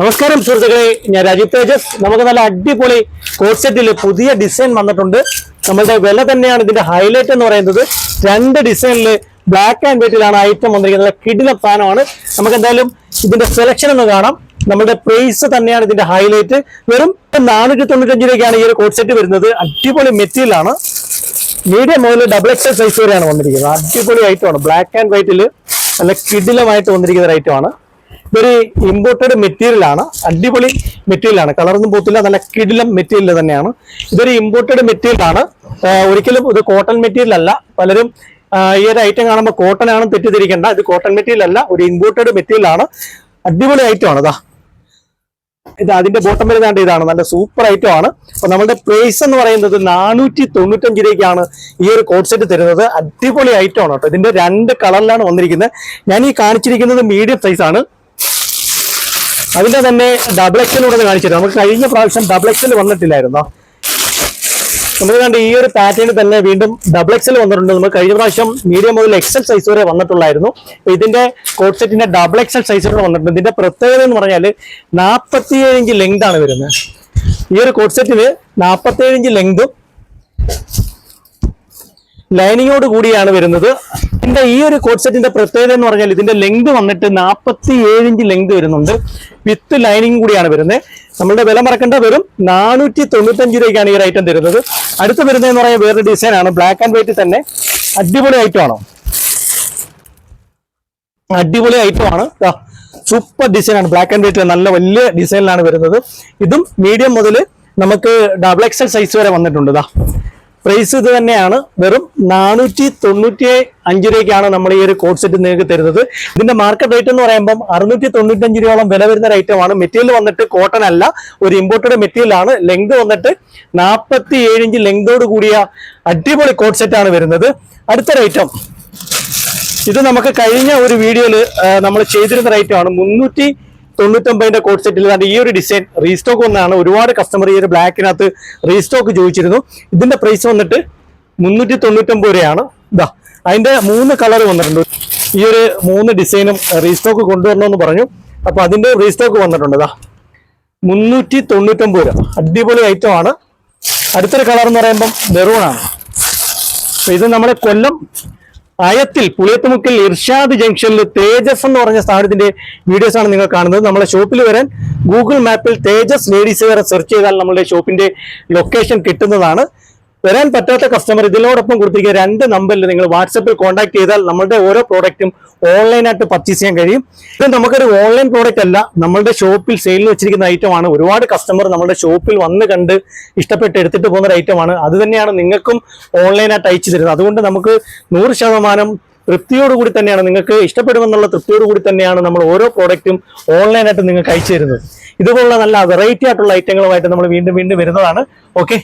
നമസ്കാരം സുഹൃത്തുക്കളെ. ഞാൻ രാജീവ് തേജസ്. നമുക്ക് നല്ല അടിപൊളി കോട്ട് പുതിയ ഡിസൈൻ വന്നിട്ടുണ്ട്. നമ്മളുടെ വില തന്നെയാണ് ഇതിന്റെ ഹൈലൈറ്റ് എന്ന് പറയുന്നത്. രണ്ട് ഡിസൈനിൽ ബ്ലാക്ക് ആൻഡ് വൈറ്റിലാണ് ഐറ്റം വന്നിരിക്കുന്നത്. കിടില സാധനമാണ്. നമുക്ക് എന്തായാലും ഇതിന്റെ സെലക്ഷൻ ഒന്ന് കാണാം. നമ്മുടെ പ്രൈസ് തന്നെയാണ് ഇതിന്റെ ഹൈലൈറ്റ് വെറും നാനൂറ്റി തൊണ്ണൂറ്റഞ്ച് രൂപയ്ക്കാണ് ഈ ഒരു കോട്ട് വരുന്നത്. അടിപൊളി മെറ്റീരിയൽ ആണ്. മീഡിയം മുതൽ ഡബിൾ എക്സൽ സൈസ് വരെയാണ് വന്നിരിക്കുന്നത്. അടിപൊളി ഐറ്റമാണ് ബ്ലാക്ക് ആൻഡ് വൈറ്റിൽ നല്ല കിടിലമായിട്ട് വന്നിരിക്കുന്ന ഒരു ഐറ്റമാണ് ഇതൊരു ഇമ്പോർട്ടഡ് മെറ്റീരിയൽ ആണ്. അടിപൊളി മെറ്റീരിയൽ ആണ്. കളറൊന്നും പോത്തില്ല നല്ല കിടിലം മെറ്റീരിയൽ തന്നെയാണ്. ഇതൊരു ഇമ്പോർട്ടഡ് മെറ്റീരിയൽ ആണ്. ഒരിക്കലും ഇത് കോട്ടൺ മെറ്റീരിയൽ അല്ല. പലരും ഈ ഒരു ഐറ്റം കാണുമ്പോൾ കോട്ടൺ ആണ് തെറ്റിദ്ധരിക്കേണ്ട. ഇത് കോട്ടൺ മെറ്റീരിയൽ അല്ല. ഒരു ഇമ്പോർട്ടഡ് മെറ്റീരിയൽ ആണ്. അടിപൊളി ഐറ്റം ആണ് ഇതാ. ഇത് അതിന്റെ ബോട്ടം വരുന്നതാണ്ട് ഇതാണ്. നല്ല സൂപ്പർ ഐറ്റം ആണ്. അപ്പൊ നമ്മുടെ പ്രൈസ് എന്ന് പറയുന്നത് നാനൂറ്റി തൊണ്ണൂറ്റഞ്ച് രൂപയ്ക്കാണ് ഈ ഒരു കോട്ട് സെറ്റ് തരുന്നത്. അടിപൊളി ഐറ്റം ആണ് കേട്ടോ. ഇതിന്റെ രണ്ട് കളറിലാണ് വന്നിരിക്കുന്നത്. ഞാൻ ഈ കാണിച്ചിരിക്കുന്നത് മീഡിയം സൈസ് ആണ്. അതിന്റെ തന്നെ ഡബിൾ എക്സൽ കാണിച്ചിരുന്നു. നമുക്ക് കഴിഞ്ഞ പ്രാവശ്യം ഡബിൾ എക്സൽ വന്നിട്ടില്ലായിരുന്നോ? നമുക്ക് കണ്ട് ഈ ഒരു പാറ്റേണിൽ തന്നെ വീണ്ടും ഡബിൾ എക്സൽ വന്നിട്ടുണ്ട്. നമ്മൾ കഴിഞ്ഞ പ്രാവശ്യം മീഡിയം മുതൽ എക്സൽ സൈസ് വരെ വന്നിട്ടുള്ളായിരുന്നു. ഇതിന്റെ കോട്ട് സെറ്റിന്റെ ഡബിൾ എക്സൽ സൈസ് വരെ വന്നിട്ടുണ്ട്. ഇതിന്റെ പ്രത്യേകത എന്ന് പറഞ്ഞാൽ നാൽപ്പത്തിയേഴ് ഇഞ്ച് ലെങ്ത് ആണ് വരുന്നത്. ഈ ഒരു കോട്ട് സെറ്റിന് നാൽപ്പത്തിയേഴ് ഇഞ്ച് ലെങ്തും ലൈനിങ്ങോട് കൂടിയാണ് വരുന്നത്. ഇതിന്റെ ഈ ഒരു കോട്ട് സെറ്റിന്റെ പ്രത്യേകത എന്ന് പറഞ്ഞാൽ ഇതിന്റെ ലെങ്ത് വന്നിട്ട് നാൽപ്പത്തി ഇഞ്ച് ലെങ്ത് വരുന്നുണ്ട്. വിത്ത് ലൈനിങ് കൂടിയാണ് വരുന്നത്. നമ്മളുടെ വില മറക്കേണ്ട വരും നാനൂറ്റി തൊണ്ണൂറ്റഞ്ച് രൂപയ്ക്കാണ് ഈ ഒരു ഐറ്റം തരുന്നത്. അടുത്ത് വരുന്നതെന്ന് പറഞ്ഞാൽ വേറൊരു ഡിസൈൻ ആണ്. ബ്ലാക്ക് ആൻഡ് വൈറ്റ് തന്നെ. അടിപൊളി ഐറ്റം ആണോ. അടിപൊളി ഐറ്റമാണ് സൂപ്പർ ഡിസൈൻ ആണ്. ബ്ലാക്ക് ആൻഡ് വൈറ്റ് നല്ല വലിയ ഡിസൈനിലാണ് വരുന്നത്. ഇതും മീഡിയം മുതൽ നമുക്ക് ഡബിൾ എക്സൽ സൈസ് വരെ വന്നിട്ടുണ്ട്. ഇതാ പ്രൈസ് ഇത് തന്നെയാണ്. വെറും നാനൂറ്റി തൊണ്ണൂറ്റി അഞ്ച് രൂപയ്ക്കാണ് നമ്മൾ ഈ ഒരു കോഡ് സെറ്റ് നിങ്ങൾക്ക് തരുന്നത്. ഇതിന്റെ മാർക്കറ്റ് റേറ്റ് എന്ന് പറയുമ്പോൾ അറുന്നൂറ്റി തൊണ്ണൂറ്റഞ്ച് രൂപയോളം വില വരുന്ന ഒരു ഐറ്റമാണ് മെറ്റീരിയൽ വന്നിട്ട് കോട്ടൺ അല്ല ഒരു ഇമ്പോർട്ടഡ് മെറ്റീരിയൽ ആണ്. ലെങ്ത് വന്നിട്ട് നാൽപ്പത്തി ഏഴ് ഇഞ്ച് ലെങ്തോട് കൂടിയ അടിപൊളി കോഡ് സെറ്റ് ആണ് വരുന്നത്. അടുത്ത ഐറ്റം ഇത് നമുക്ക് കഴിഞ്ഞ ഒരു വീഡിയോയിൽ നമ്മൾ ചെയ്തിരുന്ന റേറ്റ് ആണ്. മുന്നൂറ്റി തൊണ്ണൂറ്റൊമ്പതിന്റെ കോഡ് സെറ്റിൽ കണ്ട ഈ ഒരു ഡിസൈൻ റീസ്റ്റോക്ക് വന്നതാണ് ഒരുപാട് കസ്റ്റമർ ഈ ഒരു ബ്ലാക്കിനകത്ത് റീസ്റ്റോക്ക് ചോദിച്ചിരുന്നു. ഇതിന്റെ പ്രൈസ് വന്നിട്ട് മുന്നൂറ്റി തൊണ്ണൂറ്റൊമ്പത് രൂപയാണ്. ഇതാ അതിന്റെ മൂന്ന് കളർ വന്നിട്ടുണ്ട്. ഈ ഒരു മൂന്ന് ഡിസൈനും റീസ്റ്റോക്ക് കൊണ്ടുവരണമെന്ന് പറഞ്ഞു. അപ്പൊ അതിന്റെ റീസ്റ്റോക്ക് വന്നിട്ടുണ്ട്. ഇതാ മുന്നൂറ്റി തൊണ്ണൂറ്റൊമ്പത് രൂപ. അടിപൊളി ഐറ്റം ആണ്. അടുത്തൊരു കളർ എന്ന് പറയുമ്പം മെറൂൺ ആണ്. ഇത് നമ്മുടെ കൊല്ലം അയത്തിൽ പുളിയത്തുമുക്കിൽ ഇർഷാദ് ജംഗ്ഷനിൽ തേജസ് എന്ന് പറഞ്ഞ സ്ഥാപനത്തിന്റെ വീഡിയോസ് ആണ് നിങ്ങൾ കാണുന്നത്. നമ്മളെ ഷോപ്പിൽ വരാൻ ഗൂഗിൾ മാപ്പിൽ തേജസ് ലേഡീസ് വരെ സെർച്ച് ചെയ്താൽ നമ്മളുടെ ഷോപ്പിന്റെ ലൊക്കേഷൻ കിട്ടുന്നതാണ്. വരാൻ പറ്റാത്ത കസ്റ്റമർ ഇതിനോടൊപ്പം കൊടുത്തിരിക്കുന്ന രണ്ട് നമ്പറിൽ നിങ്ങൾ വാട്സപ്പിൽ കോൺടാക്ട് ചെയ്താൽ നമ്മളുടെ ഓരോ പ്രോഡക്റ്റും ഓൺലൈനായിട്ട് പർച്ചേസ് ചെയ്യാൻ കഴിയും. ഇത് നമുക്കൊരു ഓൺലൈൻ പ്രോഡക്റ്റ് അല്ല നമ്മളുടെ ഷോപ്പിൽ സെയിലിൽ വെച്ചിരിക്കുന്ന ഐറ്റമാണ് ഒരുപാട് കസ്റ്റമർ നമ്മുടെ ഷോപ്പിൽ വന്ന് കണ്ട് ഇഷ്ടപ്പെട്ട് എടുത്തിട്ട് പോകുന്ന ഒരു ഐറ്റമാണ് അത് തന്നെയാണ് നിങ്ങൾക്കും ഓൺലൈനായിട്ട് അയച്ചു തരുന്നത്. അതുകൊണ്ട് നമുക്ക് നൂറ് ശതമാനം തൃപ്തിയോടുകൂടി തന്നെയാണ് നിങ്ങൾക്ക് ഇഷ്ടപ്പെടുമെന്നുള്ള തൃപ്തിയോടുകൂടി തന്നെയാണ് നമ്മൾ ഓരോ പ്രോഡക്റ്റും ഓൺലൈനായിട്ട് നിങ്ങൾക്ക് അയച്ചു തരുന്നത്. ഇതുപോലുള്ള നല്ല വെറൈറ്റി ആയിട്ടുള്ള ഐറ്റങ്ങളുമായിട്ട് നമ്മൾ വീണ്ടും വീണ്ടും വരുന്നതാണ്. ഓക്കെ